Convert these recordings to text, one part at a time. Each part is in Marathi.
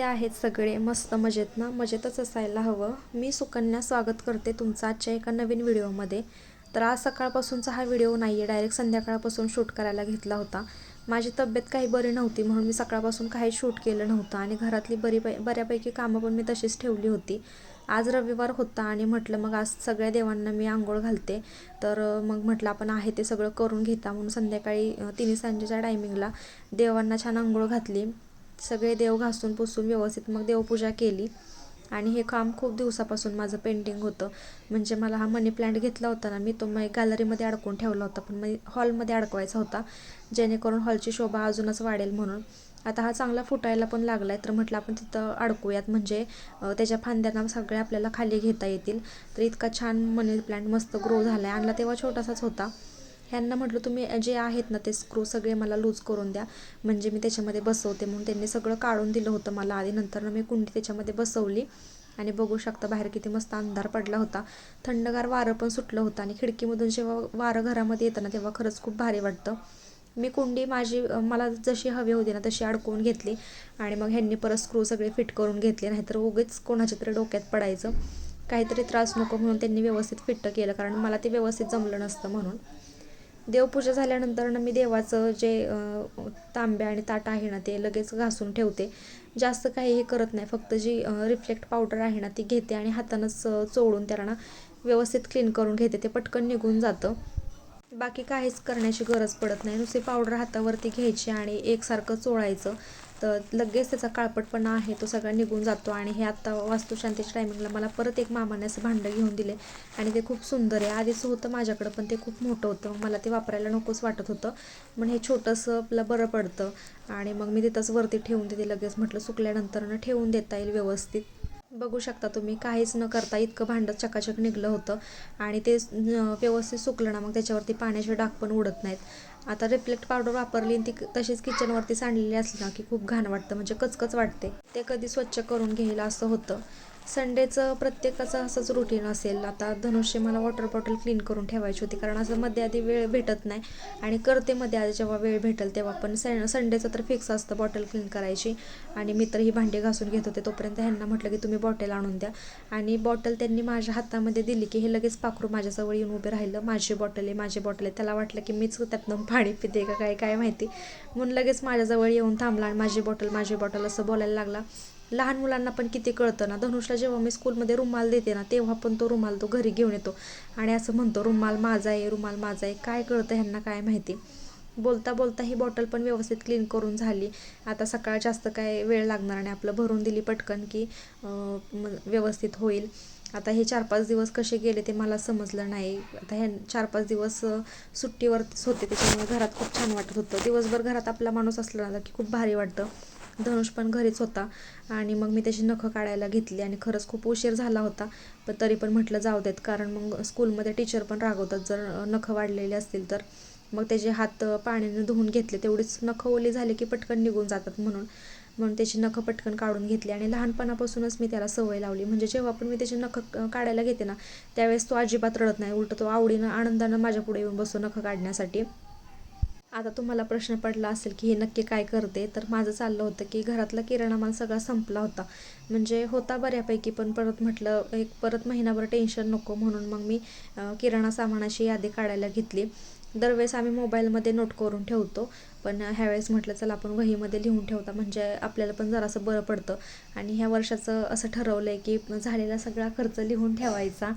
आहेत सगळे. मस्त मजेत ना? मजेतच असायला हवं. मी सुकन्या स्वागत करते तुमचं आजच्या एका नवीन व्हिडिओमध्ये. तर आज सकाळपासूनचा हा व्हिडिओ नाही आहे डायरेक्ट संध्याकाळपासून शूट करायला घेतला होता. माझी तब्येत काही बरी नव्हती म्हणून मी सकाळपासून काही शूट केलं नव्हतं आणि घरातली बरी पै बऱ्यापैकी कामं पण मी तशीच ठेवली होती. आज रविवार होता आणि म्हटलं मग आज सगळ्या देवांना मी आंघोळ घालते. तर मग म्हटलं आपण आहे ते सगळं करून घेता म्हणून संध्याकाळी तिन्ही सांजेच्या टायमिंगला देवांना छान आंघोळ घातली. सगळे देव घासून पुसून व्यवस्थित मग देवपूजा केली. आणि हे काम खूप दिवसापासून माझं पेंटिंग होतं. म्हणजे मला हा मनी प्लांट घेतला होता ना मी तो मग गॅलरीमध्ये अडकून ठेवला होता. पण मग हॉलमध्ये अडकवायचा होता. जेणेकरून हॉलची शोभा अजूनच वाढेल म्हणून. आता हा चांगला फुटायला पण लागला आहे तर म्हटलं आपण तिथं अडकूयात. म्हणजे त्याच्या फांद्यांना सगळे आपल्याला खाली घेता येतील. तर इतका छान मनी प्लांट मस्त ग्रो झाला आहे आणला तेव्हा छोटासाच होता. ह्यांना म्हटलं तुम्ही जे आहेत ना ते स्क्रू सगळे मला लूज करून द्या. म्हणजे मी त्याच्यामध्ये बसवते. म्हणून त्यांनी सगळं काढून दिलं होतं मला आधी. नंतर मी कुंडी त्याच्यामध्ये बसवली. आणि बघू शकता बाहेर किती मस्त अंधार पडला होता. थंडगार वारं पण सुटलं होतं. आणि खिडकीमधून जेव्हा वारं घरामध्ये येतं ना तेव्हा खरंच खूप भारी वाटतं. मी कुंडी माझी मला जशी हवी होती ना तशी अडकवून घेतली. आणि मग ह्यांनी परत स्क्रू सगळे फिट करून घेतले. नाहीतर उगीच कोणाच्या तरी डोक्यात पडायचं. काहीतरी त्रास नको म्हणून त्यांनी व्यवस्थित फिट्ट केलं. कारण मला ते व्यवस्थित जमलं नसतं म्हणून. देवपूजा झाल्यानंतर ना मी देवाचं जे तांब्या आणि ताट आहे ना ते लगेच घासून ठेवते. जास्त काही हे करत नाही. फक्त जी रिफ्लेक्ट पावडर आहे ना ती घेते आणि हातानंच चोळून त्याला ना व्यवस्थित क्लीन करून घेते. ते पटकन निघून जातं. बाकी काहीच करण्याची गरज पडत नाही. नुसती पावडर हातावरती घ्यायची आणि एकसारखं चोळायचं. तर लगेच त्याचा काळपटपणा आहे तो सगळा निघून जातो आणि हे आत्ता वास्तुशांतीच्या टायमिंगला मला परत एक मामाने असं भांडं घेऊन दिले आणि ते खूप सुंदर आहे. आधीच होतं माझ्याकडं पण ते खूप मोठं होतं. मला ते वापरायला नकोच वाटत होतं. पण हे छोटंसं आपलं बरं पडतं आणि मग मी तिथंच वरती ठेवून देते. लगेच म्हटलं सुकल्यानंतरनं ठेवून देता येईल व्यवस्थित. बघू शकता तुम्ही काहीच न करता इतकं भांडं चकाचक निघलं होतं. आणि ते व्यवस्थित सुकलं ना मग त्याच्यावरती पाण्याचे डाग पण उडत नाहीत. आता रिफ्लेक्ट पावडर वापरली ती तशीच किचनवरती सांडलेली असली ना की खूप घाण वाटतं म्हणजे कचकच वाटते. ते कधी स्वच्छ करून घेईल असं होतं. संडेचं प्रत्येकाचं असंच रुटीन असेल. आता धनुष्य मला वॉटर बॉटल क्लीन करून ठेवायची होती कारण असं मध्ये आधी वेळ भेटत नाही. आणि करते मध्ये आधी जेव्हा वेळ भेटेल तेव्हा पण सं संडेचं तर फिक्स असतं बॉटल क्लीन करायची. आणि मी तर ही भांडी घासून घेत होते तोपर्यंत ह्यांना म्हटलं की तुम्ही बॉटल आणून द्या. आणि बॉटल त्यांनी माझ्या हातामध्ये दिली की हे लगेच पाखरू माझ्याजवळ येऊन उभे राहिलं. माझी बॉटल आहे माझी बॉटल आहे. त्याला वाटलं की मीच त्यातनं पाणी पिते का काय काय माहिती. म्हणून लगेच माझ्याजवळ येऊन थांबला आणि माझी बॉटल माझी बॉटल असं बोलायला लागला. लहान मुलांना पण किती कळतं ना. धनुषला जेव्हा मी स्कूलमध्ये रुमाल देते ना तेव्हा पण तो रुमाल तो घरी घेऊन येतो. आणि असं म्हणतो रुमाल माझा आहे रुमाल माझा आहे. काय कळतं ह्यांना काय माहिती? बोलता बोलता ही बॉटल पण व्यवस्थित क्लीन करून झाली. आता सकाळ जास्त काय वेळ लागणार आणि आपलं भरून दिली पटकन की व्यवस्थित होईल. आता हे चार पाच दिवस कसे गेले ते मला समजलं नाही. आता हे चार पाच दिवस सुट्टीवरच होते त्याच्यामुळे घरात खूप छान वाटत होतं. दिवसभर घरात आपला माणूस असला ना की खूप भारी वाटतं. धनुष पण घरीच होता. आणि मग मी त्याची नखं काढायला घेतली आणि खरंच खूप उशीर झाला होता. पण तरी पण म्हटलं जाऊ देत कारण मग स्कूलमध्ये टीचर पण रागवतात. जर नखं वाढलेली असतील तर. मग त्याचे हात पाण्याने धुवून घेतले. तेवढीच नखं ओली झाली की पटकन निघून जातात म्हणून. म्हणून त्याची नखं पटकन काढून घेतली आणि लहानपणापासूनच मी त्याला सवय लावली. म्हणजे जेव्हा पण मी त्याची नखं काढायला घेते ना त्यावेळेस तो अजिबात रडत नाही. उलट तो आवडीनं आनंदानं माझ्या पुढे येऊन बसतो नखं काढण्यासाठी. आता तुम्हाला प्रश्न पडला असेल की हे नक्की काय करते तर माझं चाललं होतं की घरातला किराणा माल सगळा संपला होता. म्हणजे होता बऱ्यापैकी पण परत म्हटलं एक परत महिनाभर टेन्शन नको म्हणून मग मी किराणा सामानाची यादी काढायला घेतली. दरवेळेस आम्ही मोबाईलमध्ये नोट करून ठेवतो पण ह्यावेळेस म्हटलं चला आपण वहीमध्ये लिहून ठेवता म्हणजे आपल्याला पण जरासं बरं पडतं. आणि ह्या वर्षाचं असं ठरवलं आहे की झालेला सगळा खर्च लिहून ठेवायचा.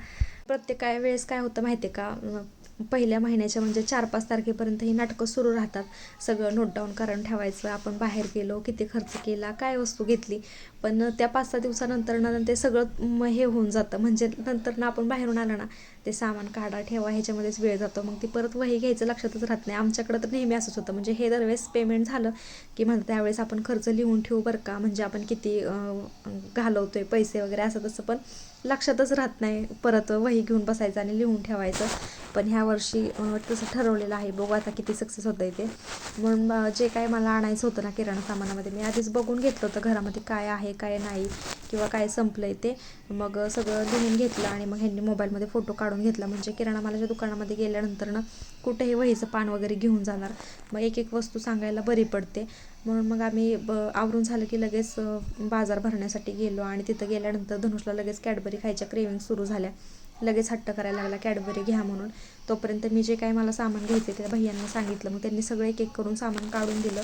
प्रत्येक काय वेळेस काय होतं माहिती आहे का? पहिल्या महिन्याच्या म्हणजे चार पाच तारखेपर्यंत ही नाटकं सुरू राहतात. सगळं नोट डाऊन करून ठेवायचं आपण बाहेर गेलो किती खर्च केला काय वस्तू घेतली. पण त्या पाच सहा दिवसानंतर ना ते सगळं हे होऊन जातं. म्हणजे नंतर ना आपण बाहेरून आलं ना ते सामान काढा ठेवा ह्याच्यामध्येच वेळ जातो. मग ती परत वही घ्यायचं लक्षातच राहत नाही. आमच्याकडं तर नेहमी असंच होतं. म्हणजे हे दरवेळेस पेमेंट झालं की म्हणतात त्यावेळेस आपण खर्च लिहून ठेवू बरं का? म्हणजे आपण किती घालवतो आहे पैसे वगैरे असं तसं पण लक्षातच राहत नाही. परत वही घेऊन बसायचं आणि लिहून ठेवायचं. पण ह्या वर्षी तसं ठरवलेलं आहे. बघू आता किती सक्सेस होतं ते. म्हणून जे काय मला आणायचं होतं ना किराणा सामानामध्ये मी आधीच बघून घेतलं होतं घरामध्ये काय आहे काय नाही किंवा काय संपलं आहे ते. मग सगळं लिहून घेतलं आणि मग ह्यांनी मोबाईलमध्ये फोटो काढून घेतला. म्हणजे किराणा मालाच्या दुकानामध्ये गेल्यानंतर ना कुठेही वहीचं पान वगैरे घेऊन जाणार. मग एक एक वस्तू सांगायला बरी पडते. म्हणून मग आम्ही ब आवरून झालं की लगेच बाजार भरण्यासाठी गेलो आणि तिथं गेल्यानंतर धनुषला लगेच कॅडबरी खायच्या क्रेविंग सुरू झाल्या. लगेच हट्ट करायला लागला कॅडबरी घ्या म्हणून. तोपर्यंत मी जे काही मला सामान घ्यायचे त्या भैयांना सांगितलं. मग त्यांनी सगळं एक एक करून सामान काढून दिलं.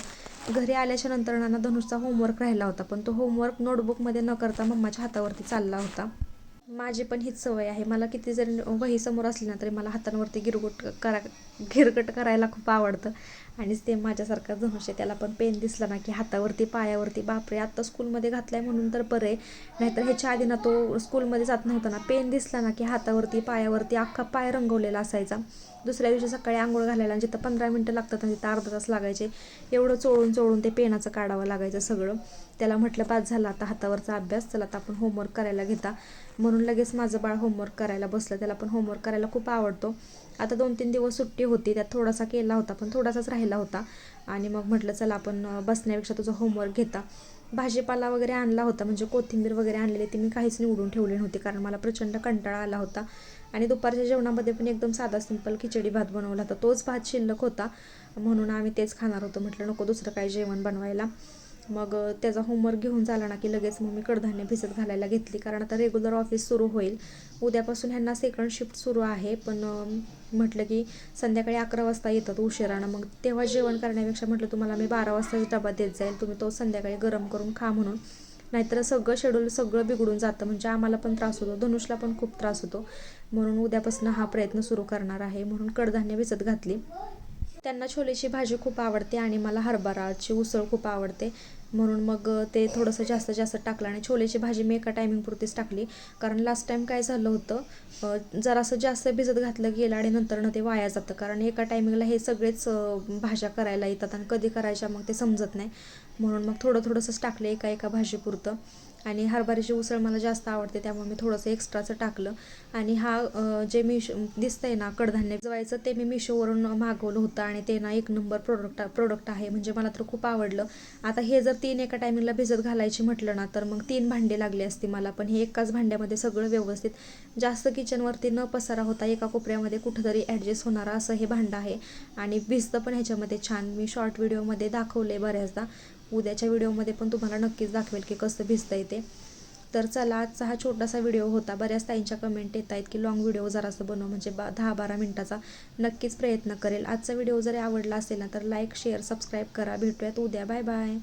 घरी आल्याच्यानंतर ना धनुषचा होमवर्क राहिला होता. पण तो होमवर्क नोटबुकमध्ये न करता मम्माच्या हातावरती चालला होता. माझी पण हीच सवय आहे. मला किती जरी वही समोर असली ना तरी मला हातांवरती गिरगुट करा गिरगट करायला खूप आवडतं. आणि ते माझ्यासारखा धनुष आहे त्याला पण पेन दिसला ना की हातावरती पायावरती. बापरे आत्ता स्कूलमध्ये घातलाय म्हणून तर बरं. आहे नाहीतर ह्याच्या आधी ना तो स्कूलमध्ये जात नव्हता ना. पेन दिसला ना की हातावरती पायावरती अख्खा पाय रंगवलेला असायचा. दुसऱ्या दिवशी सकाळी आंघोळ घालायला जिथं पंधरा मिनटं लागतात आणि तिथं अर्धा तास लागायचे एवढं चोळून चोळून ते पेनाचं काढावं लागायचं सगळं. त्याला म्हटलं पाच झाला आता हातावरचा अभ्यास चला आता आपण होमवर्क करायला घेता. म्हणून लगेच माझं बाळ होमवर्क करायला बसलं. त्याला पण होमवर्क करायला खूप आवडतो. आता दोन तीन दिवस सुट्टी होती त्यात थोडासा केला होता पण थोडासाच राहिला होता. आणि मग म्हटलं चला आपण बसण्यापेक्षा तुझं होमवर्क घेता. भाजीपाला वगैरे आणला होता म्हणजे कोथिंबीर वगैरे आणलेली ती मी काहीच निवडून ठेवली नव्हती कारण मला प्रचंड कंटाळा आला होता. आणि दुपारच्या जेवणामध्ये पण एकदम साधा सिंपल खिचडी भात बनवला होता. तोच भात शिल्लक होता म्हणून आम्ही तेच खाणार होतो. म्हटलं नको दुसरं काही जेवण बनवायला. मग त्याचा होमवर्क घेऊन झाला ना की लगेच मग मी कडधान्य भिजत घालायला घेतली. कारण आता रेग्युलर ऑफिस सुरू होईल. उद्यापासून ह्यांना सेकंड शिफ्ट सुरू आहे. पण म्हटलं की संध्याकाळी अकरा वाजता येतात उशिरानं. मग तेव्हा जेवण करण्यापेक्षा म्हटलं तुम्हाला मी बारा वाजताच डबा देत जाईल. तुम्ही तो संध्याकाळी गरम करून खा म्हणून. नाहीतर सगळं शेड्यूल सगळं बिघडून जातं. म्हणजे आम्हाला पण त्रास होतो. धनुषला पण खूप त्रास होतो. म्हणून उद्यापासून हा प्रयत्न सुरू करणार आहे. म्हणून कडधान्य भिजत घातली. त्यांना छोलेची भाजी खूप आवडते आणि मला हरभराची उसळ खूप आवडते. म्हणून मग ते थोडंसं जास्त जास्त टाकलं आणि छोलेची भाजी मी एका टायमिंगपुरतीच टाकली. कारण लास्ट टाईम काय झालं होतं जरासं जास्त भिजत घातलं गेलं आणि नंतर ते वाया जातं. कारण एका टायमिंगला हे सगळेच भाज्या करायला येतात आणि कधी करायच्या मग ते समजत नाही. म्हणून मग थोडं थोडंसंच टाकलं एका एका भाजीपुरतं. आणि हरभऱ्याची उसळ मला जास्त आवडते त्यामुळे मी थोडंसं एक्स्ट्राचं टाकलं. आणि हा जे जे दिसतं दिसतंय ना कडधान्य जवायचं ते मी मिशोवरून मागवलं होतं आणि ते ना एक नंबर प्रोडक्ट प्रोडक्ट आहे म्हणजे मला तर खूप आवडलं. आता हे जर तीन एका टायमिंगला भिजत घालायची म्हटलं ना तर मग तीन भांडे लागले असते मला पण हे एकाच भांड्यामध्ये सगळं व्यवस्थित. जास्त किचनवरती न पसारा होता एका कोपऱ्यामध्ये कुठंतरी ॲडजस्ट होणारा असं हे भांडं आहे. आणि भिजतं पण ह्याच्यामध्ये छान मी शॉर्ट व्हिडिओमध्ये दाखवले बऱ्याचदा. उद्याच्या व्हिडिओमध्ये पण तुम्हाला नक्कीच दाखवेल की कसं भिजता येते तर चला आजचा हा छोटासा व्हिडिओ होता. बऱ्याच ताईंच्या कमेंट येत आहेत की लॉंग व्हिडिओ जरासं बनव म्हणजे बा दहा बारा मिनटाचा नक्कीच प्रयत्न करेल. आजचा व्हिडिओ जरी आवडला असेल ना तर लाईक शेअर सबस्क्राईब करा. भेटूयात उद्या. Bye bye